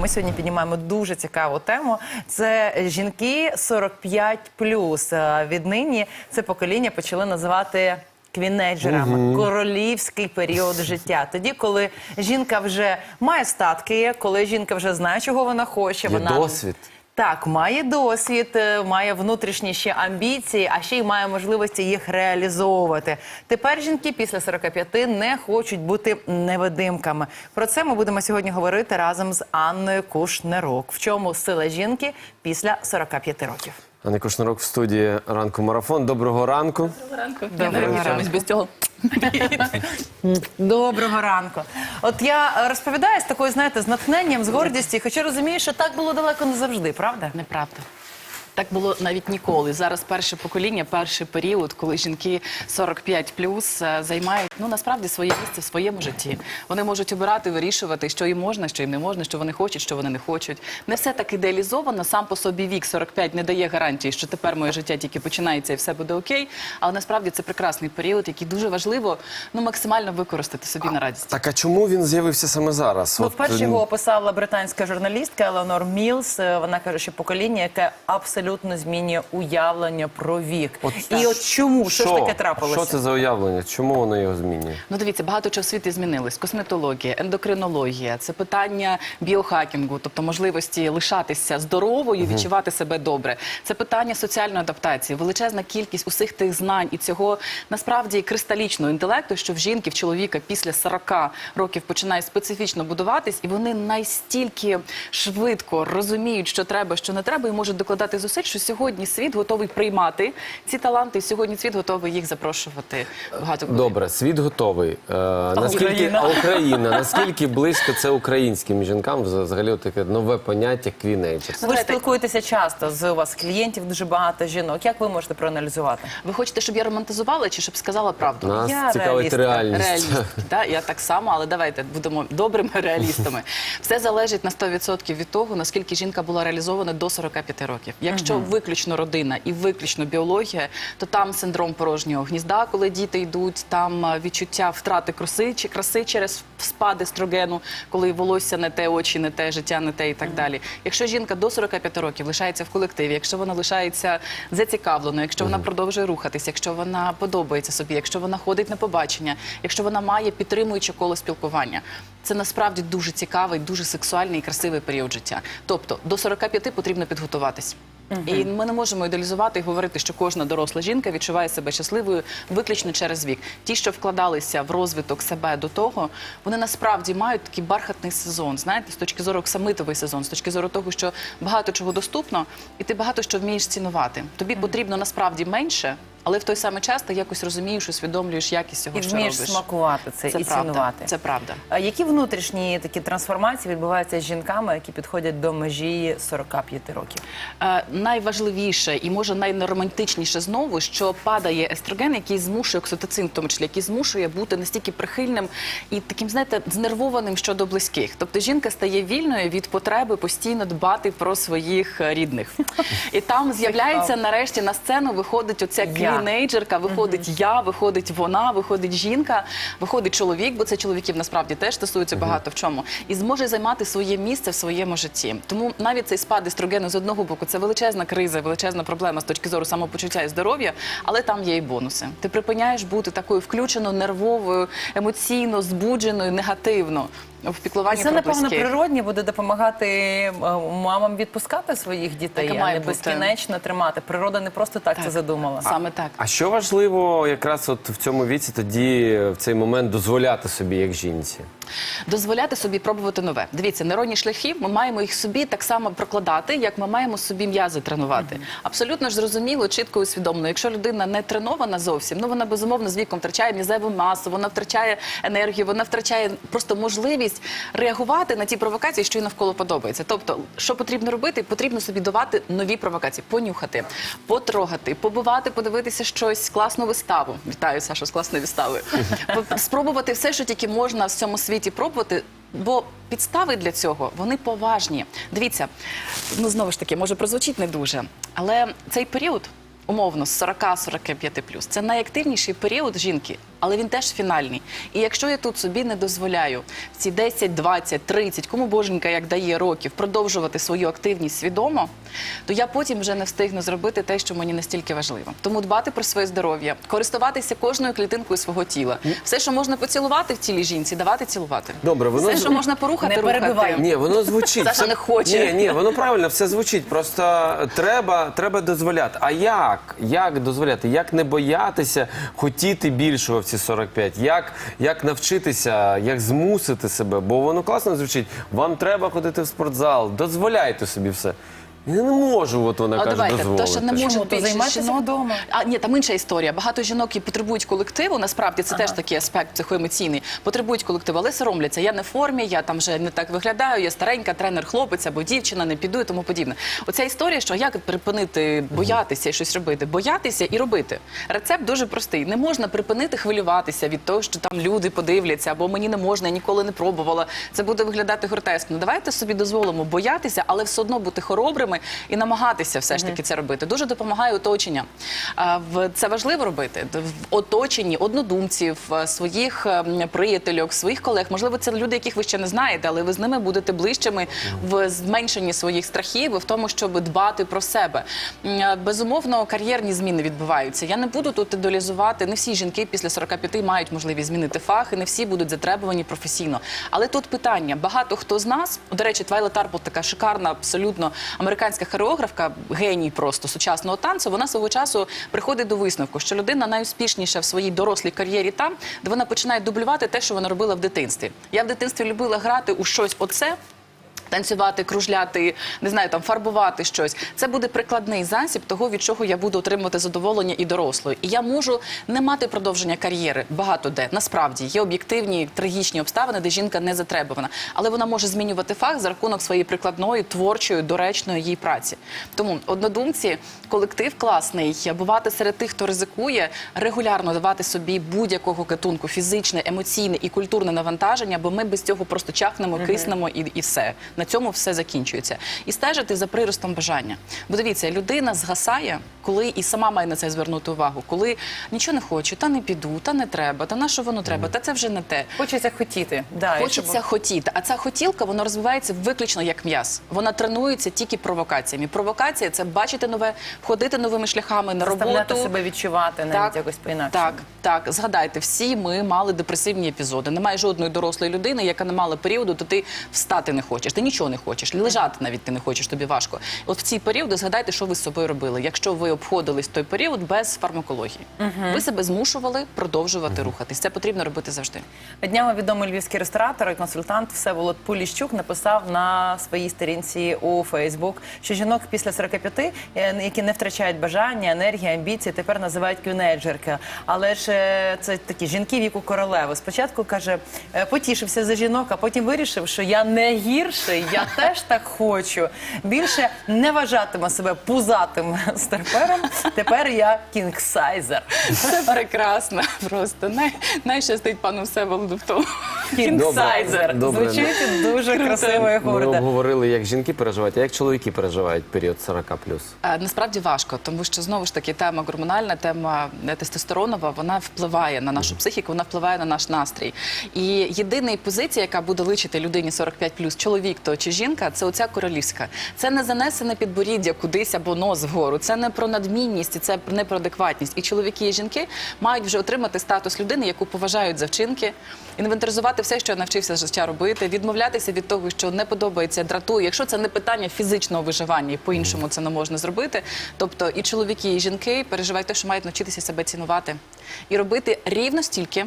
Ми сьогодні піднімаємо дуже цікаву тему. Це жінки 45+. Е, Віднині це покоління почали називати. Квінеджерами королівський період життя. Тоді, коли жінка вже має статки, коли жінка вже знає, чого вона хоче, Є вона досвід. Так, має досвід, е, має внутрішні ще амбіції, а ще й має можливості їх реалізовувати. Тепер жінки після 45 не хочуть бути невидимками. Про це ми будемо сьогодні говорити разом з Анною Кушнерук. В чому сила жінки після 45 років? Анна Кушнарок в студії ранку марафон. Доброго ранку. ранку. Доброго ранку. ранку. без цього. Доброго ранку. От я розповідаю з такою, знаєте, з натхненням, з гордістю, хоча розумію, що так було далеко не завжди, правда? Неправда. Так було навіть ніколи. Зараз перше покоління, перший період, коли жінки 45 плюс займають ну насправді своє місце в своєму житті. Вони можуть обирати, вирішувати, що їм можна, що їм не можна, що вони хочуть, що вони не хочуть. Не все так ідеалізовано. Сам по собі вік 45 не дає гарантії, що тепер моє життя тільки починається і все буде окей. Але насправді це прекрасний період, який дуже важливо ну максимально використати собі на радість. Так а чому він з'явився саме зараз? Ну, От, вперше його описала британська журналістка Елеонор Мілс. Е, Вона каже, що покоління, яке абсолютно змінює уявлення про вік. І от чому що, ж таке трапилося? Що це за уявлення? Чому воно його змінює? Ну, дивіться, багато чого в світі змінилось. Косметологія, ендокринологія, це питання біохакінгу, тобто можливості лишатися здоровою, відчувати себе добре. Це питання соціальної адаптації, величезна кількість усіх тих знань і цього насправді кристалічного інтелекту, що в жінки, в чоловіка після 40 років починає специфічно будуватись, і вони настільки швидко розуміють, що треба, що не треба, і можуть докладати зусиль, що сьогодні світ готовий приймати ці таланти, і сьогодні світ готовий їх запрошувати багато куди. Добре, світ готовий. Е, наскільки Україна? а Україна, наскільки близько це українським жінкам взагалі таке нове поняття квінейджерс? Ви ж спілкуєтеся часто з у вас клієнтів дуже багато жінок. Як ви можете проаналізувати? Ви хочете, щоб я романтизувала чи щоб сказала правду? Нас Я цікавить реалістка. реальність. Реаліст, да, я так само, але давайте будемо добрими реалістами. Все залежить на 100% від того, наскільки жінка була реалізована до 45 років. Якщо виключно родина і виключно біологія, то там синдром порожнього гнізда, коли діти йдуть, там відчуття втрати краси чи краси через спад естрогену, коли волосся не те, очі не те, життя не те і так далі. Якщо жінка до 45 років лишається в колективі, якщо вона лишається зацікавленою, якщо вона продовжує рухатися, якщо вона подобається собі, якщо вона ходить на побачення, якщо вона має підтримуюче коло спілкування. Це насправді дуже цікавий, дуже сексуальний і красивий період життя. Тобто до 45 потрібно підготуватись. І ми не можемо ідеалізувати і говорити, що кожна доросла жінка відчуває себе щасливою виключно через вік. Ті, що вкладалися в розвиток себе до того, вони насправді мають такий бархатний сезон. Знаєте, з точки зору оксамитовий сезон, з точки зору того, що багато чого доступно, і ти багато що вмієш цінувати. Тобі потрібно насправді менше, але в той самий час ти якось розумієш, усвідомлюєш якість цього, І що вмієш смакувати це, і правда. цінувати. Це правда. А які внутрішні такі трансформації відбуваються з жінками, які підходять до межі 45 років? Е, найважливіше і може найромантичніше знову, що падає естроген, який змушує окситоцин, в тому числі, який змушує бути настільки прихильним і таким, знаєте, знервованим щодо близьких. Тобто жінка стає вільною від потреби постійно дбати про своїх е, рідних. І там з'являється нарешті на сцену, виходить оця Я. клінейджерка, виходить я, виходить вона, виходить жінка, виходить чоловік, бо це чоловіків насправді теж стосується багато в чому, і зможе займати своє місце в своєму житті. Тому навіть цей спад естрогену з одного боку це величезна криза, величезна проблема з точки зору самопочуття і здоров'я, але там є і бонуси. Ти припиняєш бути такою включено, нервовою, емоційно збудженою, негативно в піклуванні Це, про напевно, близьких. природні буде допомагати е, мамам відпускати своїх дітей, Так і а має не бути. безкінечно тримати. Природа не просто так, це задумала. Саме так. А що важливо якраз от в цьому віці тоді в цей момент дозволяти собі як жінці? дозволяти собі пробувати нове. Дивіться, нейронні шляхи, ми маємо їх собі так само прокладати, як ми маємо собі м'язи тренувати. Абсолютно ж зрозуміло, чітко і усвідомлено. Якщо людина не тренована зовсім, ну вона безумовно з віком втрачає мізеву масу, вона втрачає енергію, вона втрачає просто можливість реагувати на ті провокації, що їй навколо подобається. Тобто, що потрібно робити? Потрібно собі давати нові провокації, понюхати, потрогати, побувати, подивитися щось класну виставу. Вітаю Сашу з класною виставою. Спробувати все, що тільки можна в цьому світі пробувати. Бо підстави для цього вони поважні. Дивіться, ну знову ж таки, може прозвучить не дуже, але цей період умовно з 40-45 це найактивніший період жінки але він теж фінальний. І якщо я тут собі не дозволяю в ці 10, 20, 30, кому боженька як дає років, продовжувати свою активність свідомо, то я потім вже не встигну зробити те, що мені настільки важливо. Тому дбати про своє здоров'я, користуватися кожною клітинкою свого тіла. Все, що можна поцілувати в тілі жінці, давати цілувати. Добре, воно все, що можна порухати, Не перебивай. Ні, воно звучить. Саша Все- не хоче. Ні, ні, воно правильно, все звучить. Просто треба, треба дозволяти. А як? Як дозволяти? Як не боятися хотіти більшого в ці 45? Як, як навчитися, як змусити себе? Бо воно класно звучить. Вам треба ходити в спортзал, дозволяйте собі все. Я не можу, от вона А каже, давайте, дозволити. то, що не Чому? може То більше займайтеся жінок. вдома. А ні, там інша історія. Багато жінок і потребують колективу. Насправді це теж такий аспект психоемоційний. Потребують колективу, але соромляться. Я не в формі, я там вже не так виглядаю. Я старенька, тренер, хлопець або дівчина, не піду і тому подібне. Оця історія, що як припинити боятися і щось робити, боятися і робити. Рецепт дуже простий. Не можна припинити хвилюватися від того, що там люди подивляться, або мені не можна, я ніколи не пробувала. Це буде виглядати гротескно. Давайте собі дозволимо боятися, але все одно бути хоробрими і намагатися все ж таки це робити. Дуже допомагає оточення. В- Це важливо робити в оточенні однодумців, е, своїх ем, приятельок, своїх колег. Можливо, це люди, яких ви ще не знаєте, але ви з ними будете ближчими в зменшенні своїх страхів і в тому, щоб дбати про себе. Е, Безумовно, кар'єрні зміни відбуваються. Я не буду тут ідеалізувати. Не всі жінки після 45 мають можливість змінити фах, і не всі будуть затребувані професійно. Але тут питання: багато хто з нас, до речі, Твайла Тарпл, така шикарна, абсолютно американська хореографка, геній просто сучасного танцю. Вона свого часу приходить до висновку, що людина найуспішніша в своїй дорослій кар'єрі там, де вона починає дублювати те, що вона робила в дитинстві. Я в дитинстві любила грати у щось оце. Танцювати, кружляти, не знаю, там фарбувати щось. Це буде прикладний засіб того, від чого я буду отримувати задоволення і дорослою. І я можу не мати продовження кар'єри багато де. Насправді є об'єктивні трагічні обставини, де жінка не затребувана, але вона може змінювати фах за рахунок своєї прикладної, творчої, доречної її праці. Тому однодумці, колектив класний, бувати серед тих, хто ризикує, регулярно давати собі будь-якого гатунку фізичне, емоційне і культурне навантаження, бо ми без цього просто чахнемо, киснемо і, і все. На цьому все закінчується. І стежити за приростом бажання. Бо дивіться, людина згасає, коли і сама має на це звернути увагу, коли нічого не хочу, та не піду, та не треба, та на що воно треба, та це вже не те. Хочеться хотіти. Да, Хочеться щоб- хотіти, а ця хотілка вона розвивається виключно як м'яз. Вона тренується тільки провокаціями. Провокація це бачити нове, ходити новими шляхами на заставляти роботу. себе відчувати навіть якось по-інакшому. Так, так, згадайте, всі ми мали депресивні епізоди. Немає жодної дорослої людини, яка не мала періоду, то ти встати не хочеш, ти нічого не хочеш, лежати навіть ти не хочеш, тобі важко. От в ці періоди згадайте, що ви з собою робили. Якщо ви обходились той період без фармакології, ви себе змушували продовжувати рухатись. Це потрібно робити завжди. Днями відомий львівський ресторатор і консультант Всеволод Поліщук написав на своїй сторінці у Фейсбук, що жінок після 45, е, які не втрачають бажання, енергії, амбіції, тепер називають кюнейджерки. Але ж е, це такі жінки віку королеви. Спочатку каже, е, потішився за жінок, а потім вирішив, що я не гірший, я теж так хочу. Більше не вважатиме себе пузатим старпером. Тепер я кінгсайзер. Це прекрасно. Просто най, найщастить пану Всеволоду в тому. Кінгсайзер. Звучить дуже красиво і Ми обговорили, як жінки переживають, а як чоловіки переживають період 40+. Е, Насправді важко, тому що знову ж таки тема гормональна, тема е, тестостеронова, вона впливає на нашу психіку, вона впливає на наш настрій. І єдина позиція, яка буде личити людині 45 чоловік то чи жінка, це оця королівська. Це не занесене підборіддя кудись або нос вгору. Це не про надмінність, і це не про адекватність. І чоловіки і жінки мають вже отримати статус людини, яку поважають за вчинки, інвентаризувати все, що навчився життя робити, відмовлятися від того, що не подобається, дратує. Якщо це не питання фізичного виживання, і по-іншому це не можна зробити. Тобто і чоловіки, і жінки переживають те, що мають навчитися себе цінувати і робити рівно стільки.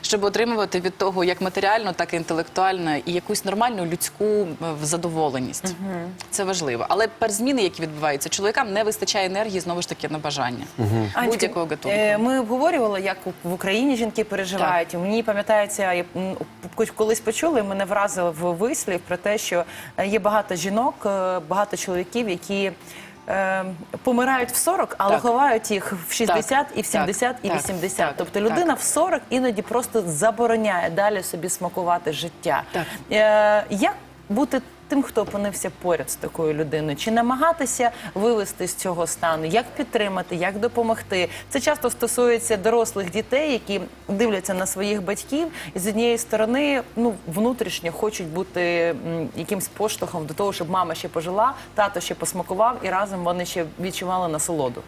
Щоб отримувати від того як матеріально, так і інтелектуально, і якусь нормальну людську задоволеність. Це важливо. Але перш зміни, які відбуваються, чоловікам не вистачає енергії знову ж таки на бажання Анечка, будь-якого е, Ми обговорювали, як у- в Україні жінки переживають. Мені пам'ятається, я колись почули, мене вразив вислів про те, що е, є багато жінок, е, багато чоловіків, які. Е, Помирають в 40, але Так. ховають їх в 60 і в Так. 70 і Так. 80. Так. Тобто Так. людина в 40 іноді просто забороняє далі собі смакувати життя. Так. Е, Як бути тим, хто опинився поряд з такою людиною? Чи намагатися вивести з цього стану? Як підтримати, як допомогти? Це часто стосується дорослих дітей, які дивляться на своїх батьків і з однієї сторони ну внутрішньо хочуть бути якимсь поштовхом до того, щоб мама ще пожила, тато ще посмакував, і разом вони ще відчували насолоду.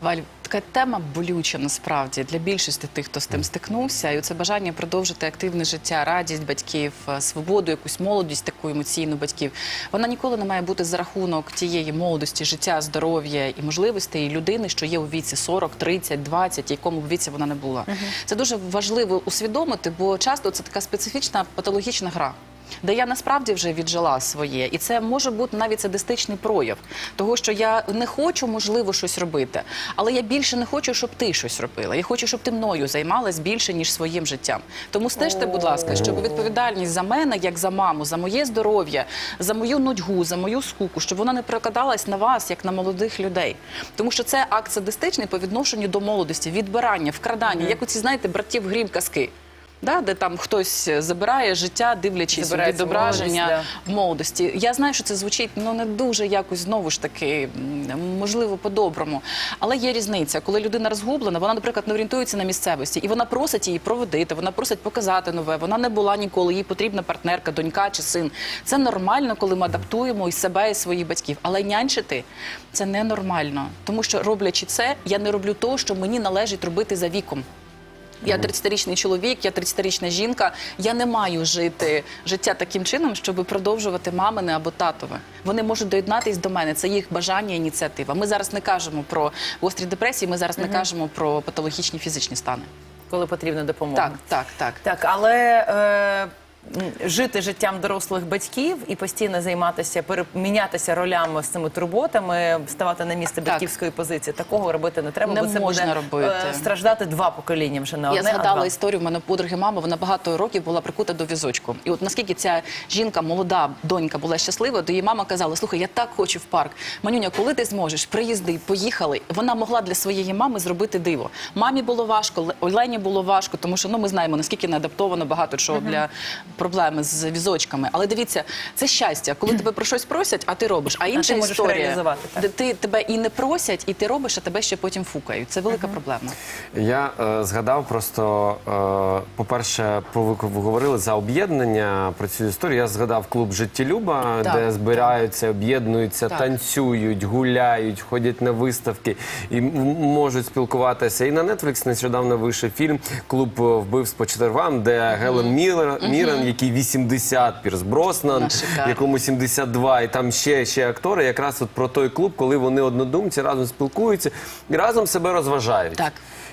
Валь, така тема болюча насправді для більшості тих, хто з тим стикнувся, і це бажання продовжити активне життя, радість батьків, е, свободу, якусь молодість таку емоційну батьків. Вона ніколи не має бути за рахунок тієї молодості, життя, здоров'я і можливостей людини, що є у віці 40, 30, 20, якому б віці вона не була. Це дуже важливо усвідомити, бо часто це така специфічна патологічна гра. Де я насправді вже віджила своє, і це може бути навіть садистичний прояв того, що я не хочу, можливо, щось робити, але я більше не хочу, щоб ти щось робила. Я хочу, щоб ти мною займалась більше ніж своїм життям. Тому стежте, будь ласка, щоб відповідальність за мене, як за маму, за моє здоров'я, за мою нудьгу, за мою скуку, щоб вона не перекладалась на вас, як на молодих людей. Тому що це акт садистичний по відношенню до молодості, відбирання, вкрадання, як оці знаєте, братів грім казки. Да, де там хтось забирає життя, дивлячись у відображення молодість, в молодості. Я знаю, що це звучить ну не дуже якось знову ж таки, м, можливо, по-доброму. Але є різниця, коли людина розгублена, вона, наприклад, не орієнтується на місцевості, і вона просить її проводити, вона просить показати нове. Вона не була ніколи, їй потрібна партнерка, донька чи син. Це нормально, коли ми адаптуємо і себе, і своїх батьків. Але нянчити це ненормально, тому що роблячи це, я не роблю того, що мені належить робити за віком. Я 30-річний чоловік, я 30-річна жінка. Я не маю жити життя таким чином, щоб продовжувати мамине або татове. Вони можуть доєднатись до мене. Це їх бажання, ініціатива. Ми зараз не кажемо про гострі депресії. Ми зараз не кажемо про патологічні фізичні стани. коли потрібна допомога. Так, так, так. Так, але е, жити життям дорослих батьків і постійно займатися, перемінятися ролями з цими турботами, ставати на місце батьківської позиції, такого робити не треба, Не бо це можна буде робити. е, страждати два покоління вже Я одне, а згадала два. історію. в мене подруги мама. Вона багато років була прикута до візочку. І от наскільки ця жінка, молода донька, була щаслива, то її мама казала: Слухай, я так хочу в парк. Манюня, коли ти зможеш, приїзди, поїхали. Вона могла для своєї мами зробити диво. Мамі було важко, Ле- Олені було важко, тому що ну ми знаємо наскільки не адаптовано багато чого для проблеми з візочками. Але дивіться, це щастя, коли тебе про щось просять, а ти робиш. А інша можеш історія, де ти тебе і не просять, і ти робиш, а тебе ще потім фукають. Це велика проблема. Я е, згадав просто, е, по-перше, про ви говорили за об'єднання про цю історію. Я згадав клуб Життєлюба, Так, де збираються, об'єднуються, Так. танцюють, гуляють, ходять на виставки і можуть спілкуватися. І на Netflix нещодавно вийшов фільм Клуб вбивств по четвергам, де Гелен Мірен, Мірен, який 80, Пірс Броснан, Вона шикарна. якому 72, і там ще, ще актори, якраз от про той клуб, коли вони однодумці разом спілкуються і разом себе розважають. Так.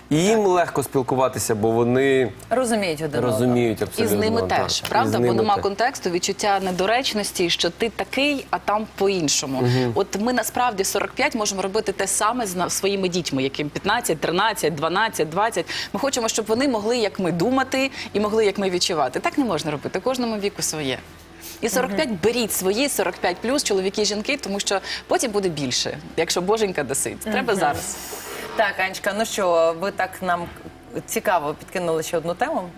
І їм легко спілкуватися, бо вони розуміють один розуміють І абсолютно. з ними так. теж, І з правда? Бо ними нема теж. контексту, відчуття недоречності, що ти такий, а там по-іншому. От ми насправді в 45 можемо робити те саме з на- своїми дітьми, яким 15, 13, 12, 20. Ми хочемо, щоб вони могли, як ми, думати і могли, як ми відчувати. Так не можна робити. Кожному віку своє. І 45 беріть свої 45 плюс чоловіки, жінки, тому що потім буде більше, якщо боженька досить. Треба зараз. Так, Анечка, ну що, ви так нам цікаво підкинули ще одну тему.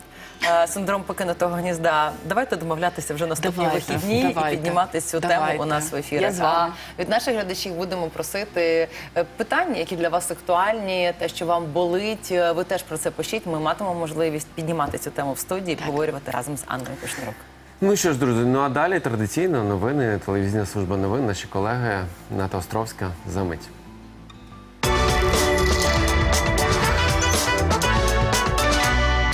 Е, Синдром покинутого гнізда. Давайте домовлятися вже наступні Давайте, вихідні давайте, і піднімати цю давайте. тему у нас в ефірі. Я з вами. А від наших глядачів будемо просити е, питання, які для вас актуальні, те, що вам болить. Е, Ви теж про це пишіть. Ми матимемо можливість піднімати цю тему в студії, обговорювати разом з Анною Кушнирук. Ну що ж, друзі, ну а далі традиційно новини, телевізійна служба новин, наші колеги Ната Островська за мить.